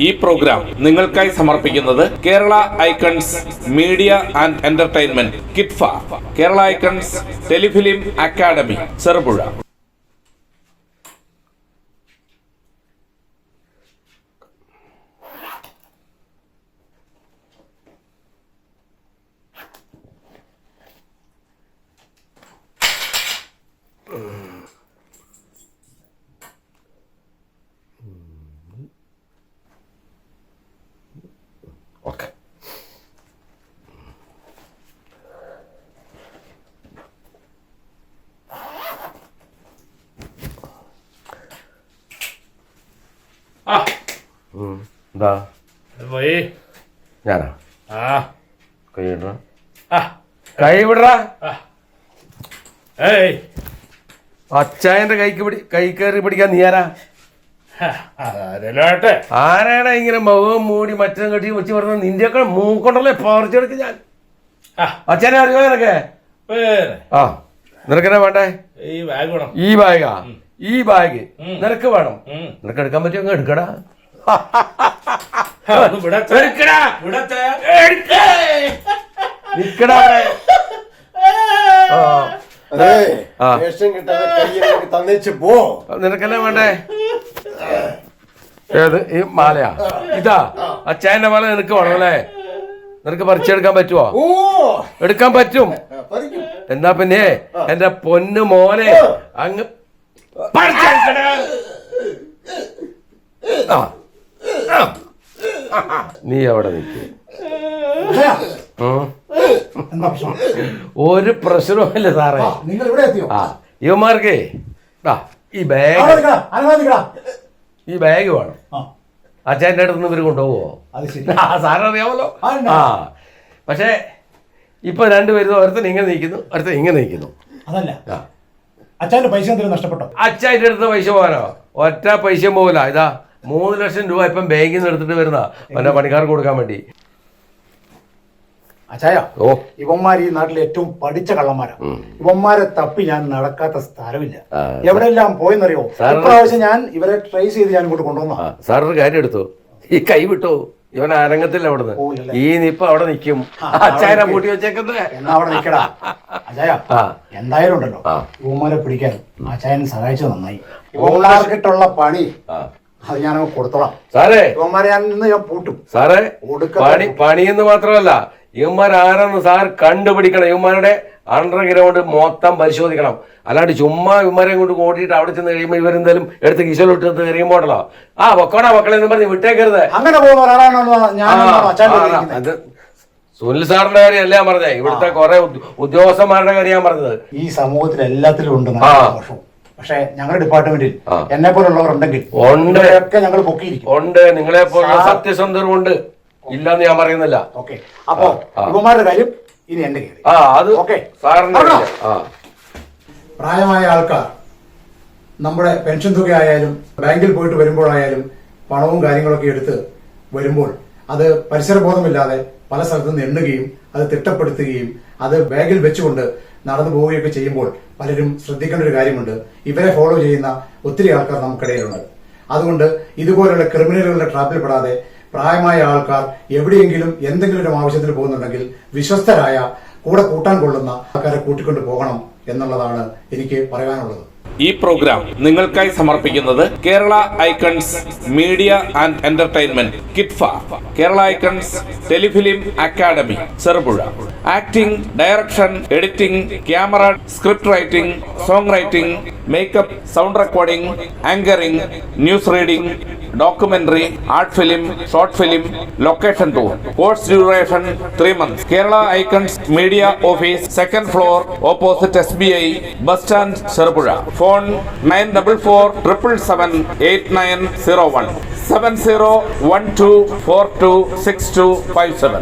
ഈ പ്രോഗ്രാം നിങ്ങൾക്കായി സമർപ്പിക്കുന്നത് Kerala icons media and entertainment കിറ്റ്ഫ Kerala icons telefilm academy Cherupuzha okay ആ എന്താ പോയി ഞാനാ ആ കൈ വിടറ ആ കൈ വിടറ ഏയ് അച്ചായന്റെ കൈക്ക് പിടി കൈ കയറി പിടിക്കാൻ നീ ആരാ ആരല്ലോട്ടെ ആരാടാ ഇങ്ങനെ മുഖം മൂടി മറ്റേ കെട്ടി വെച്ച് പറഞ്ഞ നിന്റെയൊക്കെ മൂക്കൊണ്ടല്ലേ പറിച്ചെടുക്ക് ഞാൻ. അച്ഛനെ അറിയോ നിനക്ക്? ആ നിനക്കെന്നാ വേണ്ടേ? ഈ ബാഗ് വേണം. ഈ ബാഗാ ഈ ബാഗ്. നിനക്ക് വേണം. നിനക്ക് എടുക്കാൻ പറ്റുമോ അങ്ങ് എടുക്കടാ. നിനക്കെന്നാ വേണ്ടേ? ഏത്? ഈ മാലയാ? ഇതാ. അച്ചായന്റെ മാല നിനക്ക് വേണം അല്ലേ? നിനക്ക് പറിച്ചെടുക്കാൻ പറ്റുമോ ഓ. എടുക്കാൻ പറ്റും. എന്നാ പിന്നെ എന്റെ പൊന്നു മോനെ അങ്ങ് പറിച്ചെടുക്കടാ. ആ. നീ അവിടെ നിൽക്കുക ഒരു പ്രശ്നവുമില്ല സാറേ. നിങ്ങൾ ഇവിടെ എത്തിയോ? ആ ഇവന്മാർക്കേ ആ ഈ ബാഗ്. ഈ ബാഗ് വേണം. അച്ഛന്റെ അടുത്ത് നിന്ന് ഇവർ കൊണ്ടുപോകുമോ ആ സാറിനറിയാമല്ലോ ആ, പക്ഷേ ഇപ്പൊ രണ്ടുപേരും ഒരുത്തൻ ഇങ്ങനെ നിൽക്കുന്നു ഒരുത്തൻ ഇങ്ങനെ നിൽക്കുന്നു. അതല്ല. അച്ഛന്റെ പൈസ എന്തെങ്കിലും നഷ്ടപ്പെട്ടോ? അച്ഛന്റെ അടുത്ത് പൈസ പോകാനോ? ഒറ്റ പൈസ പോകില്ല ഇതാ മൂന്ന് ലക്ഷം രൂപ ഇപ്പം ബാങ്കിൽ നിന്ന് എടുത്തിട്ട് വരുന്ന മറ്റേ പണിക്കാർക്ക് കൊടുക്കാൻ വേണ്ടി. അച്ചായ ഓ. ഇവന്മാർ ഈ നാട്ടിലെ ഏറ്റവും പഠിച്ച കള്ളന്മാരാ. ഇവന്മാരെ തപ്പി ഞാൻ നടക്കാത്ത സ്ഥലമില്ല. എവിടെയെല്ലാം പോയെന്നറിയോ? പ്രാവശ്യം ഇപ്രാവശ്യം ഞാൻ ഇവരെ ട്രേസ് ചെയ്ത് ഞാൻ ഇങ്ങോട്ട് കൊണ്ടുവന്ന സാർ ഒരു കാര്യം എടുത്തു? ഈ കൈ വിട്ടു? ഇവൻ അരങ്ങത്തില്ല അവിടുന്ന്? ഈ നിപ്പ അവിടെ നിൽക്കും അച്ചായനെ അവിടെ പൂട്ടി വെച്ചേക്കുന്നേ. എന്നാ അവിടെ നിൽക്കടാ അച്ചായ. എന്തായാലും ഉണ്ടല്ലോ. ഇവന്മാരെ പിടിക്കാൻ അച്ചായൻ സഹായിച്ചത് നന്നായി. ഇവന്മാർക്കിട്ടുള്ള പണി അത് ഞാൻ കൊടുത്തോളാം. സാറേ. ഇവന്മാരെ ഞാൻ ഇന്ന് ഞാൻ പൂട്ടും. സാറേ പണി പണിയെന്ന് മാത്രമല്ല ഇവന്മാർ ആരാന്ന് സാർ കണ്ടുപിടിക്കണം. ഇവന്മാരുടെ അണ്ടർഗ്രൗണ്ട് മൊത്തം പരിശോധിക്കണം. അല്ലാണ്ട് ചുമ്മാ ഇവന്മാരെ കൊണ്ട് ഓടിയിട്ട് അവിടെ ചെന്ന് കഴിയുമ്പോൾ ഇവരെന്തായാലും എടുത്ത് കിശലോട്ട് കഴിയുമ്പോഴല്ലോ ആ വെക്കോടാ മക്കളെ എന്ന് പറഞ്ഞ് വിട്ടേക്കരുത്. അങ്ങനെ അത് സുനിൽ സാറിന്റെ കാര്യം അല്ല ഞാൻ പറഞ്ഞത്. ഇവിടുത്തെ കുറെ ഉദ്യോഗസ്ഥന്മാരുടെ കാര്യം ഞാൻ പറഞ്ഞത്. ഈ സമൂഹത്തിൽ എല്ലാത്തിലും ഉണ്ട് ആ. പക്ഷെ ഞങ്ങളുടെ ഡിപ്പാർട്ട്മെന്റിൽ. എന്നെ പോലുള്ളവർ ഉണ്ടെങ്കിൽ ഉണ്ട്. ഞങ്ങൾ പൊക്കിയിരിക്കും ഉണ്ട് നിങ്ങളെ പോലുള്ള സത്യസന്ധരും ഉണ്ട് ഇല്ലെന്ന് ഞാൻ പറയുന്നില്ല ഓക്കെ അപ്പോ. ഇവന്മാരുടെ കാര്യം ഇനി എന്റെ കയ്യിൽ ആ അത് ഓക്കേ. കാര്യം. പ്രായമായ ആൾക്കാർ നമ്മുടെ പെൻഷൻ തുക ആയാലും ബാങ്കിൽ പോയിട്ട് വരുമ്പോഴായാലും പണവും കാര്യങ്ങളൊക്കെ എടുത്ത് വരുമ്പോൾ അത് പരിസരബോധമില്ലാതെ പല സ്ഥലത്തു നിന്ന് എണ്ണുകയും അത് തിട്ടപ്പെടുത്തുകയും അത് ബാഗിൽ വെച്ചുകൊണ്ട് നടന്നു പോവുകയൊക്കെ ചെയ്യുമ്പോൾ പലരും ശ്രദ്ധിക്കേണ്ട ഒരു കാര്യമുണ്ട്. ഇവരെ ഫോളോ ചെയ്യുന്ന ഒത്തിരി ആൾക്കാർ നമുക്കിടയിലുണ്ട് അതുകൊണ്ട് ഇതുപോലുള്ള ക്രിമിനലുകളുടെ ട്രാപ്പിൽപ്പെടാതെ പ്രായമായ ആൾക്കാർ എവിടെയെങ്കിലും എന്തെങ്കിലും ഒരു ആവശ്യത്തിന് പോകുന്നുണ്ടെങ്കിൽ വിശ്വസ്തരായ കൂടെ കൂട്ടാൻ കൊള്ളുന്ന ആൾക്കാരെ കൂട്ടിക്കൊണ്ടു പോകണം എന്നുള്ളതാണ് എനിക്ക് പറയാനുള്ളത്. ഈ പ്രോഗ്രാം നിങ്ങൾക്കായി സമർപ്പിക്കുന്നത് Kerala icons media and entertainment കിറ്റ്ഫ Kerala icons telefilm academy Cherupuzha. Acting direction editing camera script writing song writing makeup sound recording anchoring news reading documentary art film short film location tour. Course duration three months Kerala icons media office second floor opposite S B I bus stand Cherupuzha. Phone nine double four triple seven eight nine zero one. Seven zero one two four two six two five seven.